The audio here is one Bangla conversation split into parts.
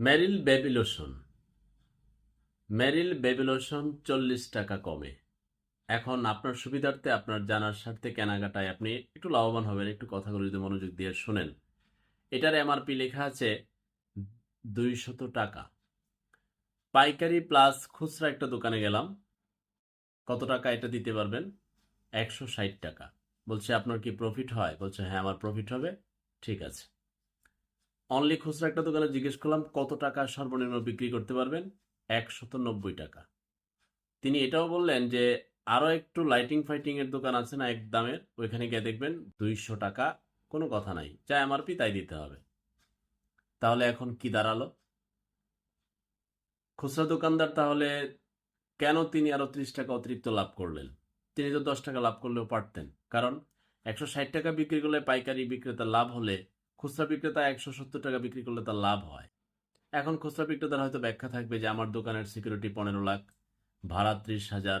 Meril baby lotion Meril baby lotion চল্লিশ টাকা কমে। এখন আপনার সুবিধার্থে আপনার জানার স্বার্থে কেনাকাটায় আপনি একটু লাভবান হবেন, একটু কথাগুলো যদি মনোযোগ দিয়ে শোনেন। এটার এমআরপি লেখা আছে দুইশত টাকা। পাইকারি প্লাস খুচরা একটা দোকানে গেলাম। কত টাকা এটা দিতে পারবেন? একশো ষাট টাকা। বলছে, আপনার কি প্রফিট হয়? বলছে হ্যাঁ আমার প্রফিট হবে। ঠিক আছে। অনলি খুচরা একটা দোকানে জিজ্ঞেস করলাম, কত টাকা সর্বনিম্ন বিক্রি করতে পারবেন? একশত নব্বই টাকা। তিনি এটাও বললেন যে আরও একটু লাইটিং ফাইটিং এর দোকান আছে না এক দামের, ওইখানে গিয়ে দেখবেন দুইশো টাকা কোনো কথা নাই। যা এমআরপি, তাই দিতে হবে। তাহলে এখন কি দাঁড়াল? খুচরা দোকানদার তাহলে কেন তিনি আরও ত্রিশ টাকা অতিরিক্ত লাভ করলেন? তিনি তো দশ টাকা লাভ করলেও পারতেন। কারণ একশো ষাট টাকা বিক্রি করলে পাইকারি বিক্রেতা লাভ হলে খুচরা বিক্রেতা একশো সত্তর টাকা বিক্রি করলে তার লাভ হয়। এখন খুচরা বিক্রেতার হয়তো ব্যাখ্যা থাকবে যে আমার দোকানের সিকিউরিটি পনেরো লাখ, ভাড়া ত্রিশ হাজার,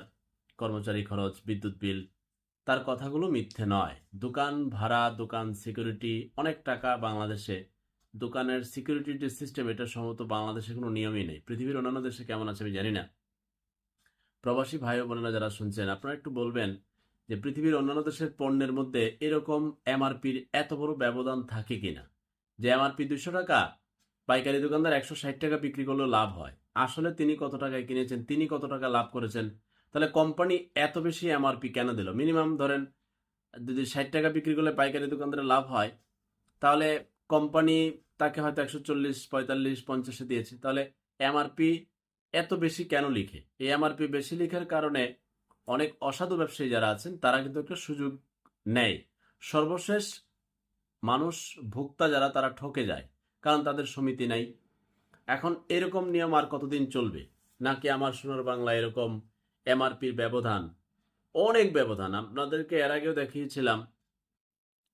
কর্মচারী খরচ, বিদ্যুৎ বিল। তার কথাগুলো মিথ্যে নয়। দোকান ভাড়া, দোকান সিকিউরিটি অনেক টাকা বাংলাদেশে। দোকানের সিকিউরিটির যে সিস্টেম এটা সম্ভবত বাংলাদেশে কোনো নিয়মই নেই। পৃথিবীর অন্যান্য দেশে কেমন আছে আমি জানি না। প্রবাসী ভাই বোনেরা যারা শুনছেন, আপনারা একটু বলবেন যে পৃথিবীর অন্যান্য দেশের পণ্যের মধ্যে এরকম এমআরপির এত বড় ব্যবধান থাকে কিনা? যে এমআরপি দুশো টাকা, পাইকারি দোকানদার একশো ষাট টাকা বিক্রি করলেও লাভ হয়। আসলে তিনি কত টাকায় কিনেছেন, তিনি কত টাকা লাভ করেছেন? তাহলে কোম্পানি এত বেশি এমআরপি কেন দিল? মিনিমাম ধরেন, যদি ষাট টাকা বিক্রি করলে পাইকারি দোকানদারের লাভ হয়, তাহলে কোম্পানি তাকে হয়তো একশো চল্লিশ, পঁয়তাল্লিশ, পঞ্চাশে দিয়েছে। তাহলে এমআরপি এত বেশি কেন লিখে? এই এমআরপি বেশি লিখার কারণে অনেক অসাধু ব্যবসায়ী যারা আছেন, তারা কিন্তু একটা সুযোগ নেয়। সর্বশেষ মানুষ, ভোক্তা যারা, তারা ঠকে যায়, কারণ তাদের সমিতি নাই। এখন এরকম নিয়ম আর কতদিন চলবে? নাকি আমার সোনার বাংলা এরকম এমআরপির ব্যবধান? অনেক ব্যবধান। আপনাদেরকে এর আগেও দেখিয়েছিলাম,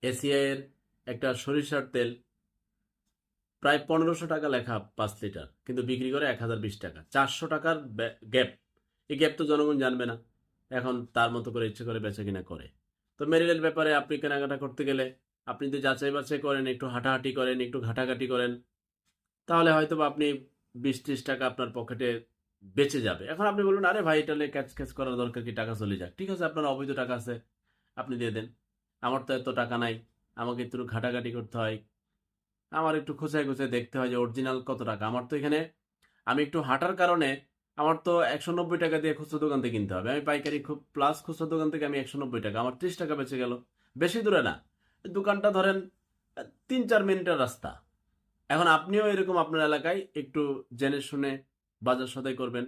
এসিআই এর একটা সরিষার তেল, প্রায় পনেরোশো টাকা লেখা পাঁচ লিটার, কিন্তু বিক্রি করে এক হাজার বিশ টাকা। চারশো টাকার গ্যাপ। এই গ্যাপ তো জনগণ জানবে না। এখন তার মতো করে ইচ্ছে করে বেচা কিনা করে। তো মেরিলের ব্যাপারে আপনি কেনাকাটা করতে গেলে, আপনি যদি যাচাই বাছাই করেন, একটু হাঁটাহাঁটি করেন, একটু ঘাটাঘাটি করেন, তাহলে হয়তো আপনি বিশ ত্রিশ টাকা আপনার পকেটে বেঁচে যাবে। এখন আপনি বলুন, আরে ভাই, এটা ক্যাচ ক্যাচ করার দরকার কি? টাকা চলে যাক। ঠিক আছে, আপনার অবৈধ টাকা আছে, আপনি দিয়ে দেন। আমার তো এত টাকা নাই, আমাকে একটু ঘাটাঘাটি করতে হয়। আমার একটু খোঁচায় খোঁচায় দেখতে হয় যে, অরিজিনাল কত টাকা? আমার তো এখানে, আমি একটু হাঁটার কারণে আমার তো একশো নব্বই টাকা দিয়ে খুচরো দোকান থেকে কিনতে হবে। আমি পাইকারি খুব প্লাস খুচরো দোকান থেকে আমি একশো নব্বই টাকা, আমার ত্রিশ টাকা বেঁচে গেল। বেশি দূরে না। দোকানটা ধরেন, তিন চার মিনিটের রাস্তা। এখন আপনিও এরকম আপনার এলাকায় একটু জেনে শুনে বাজার সদাই করবেন।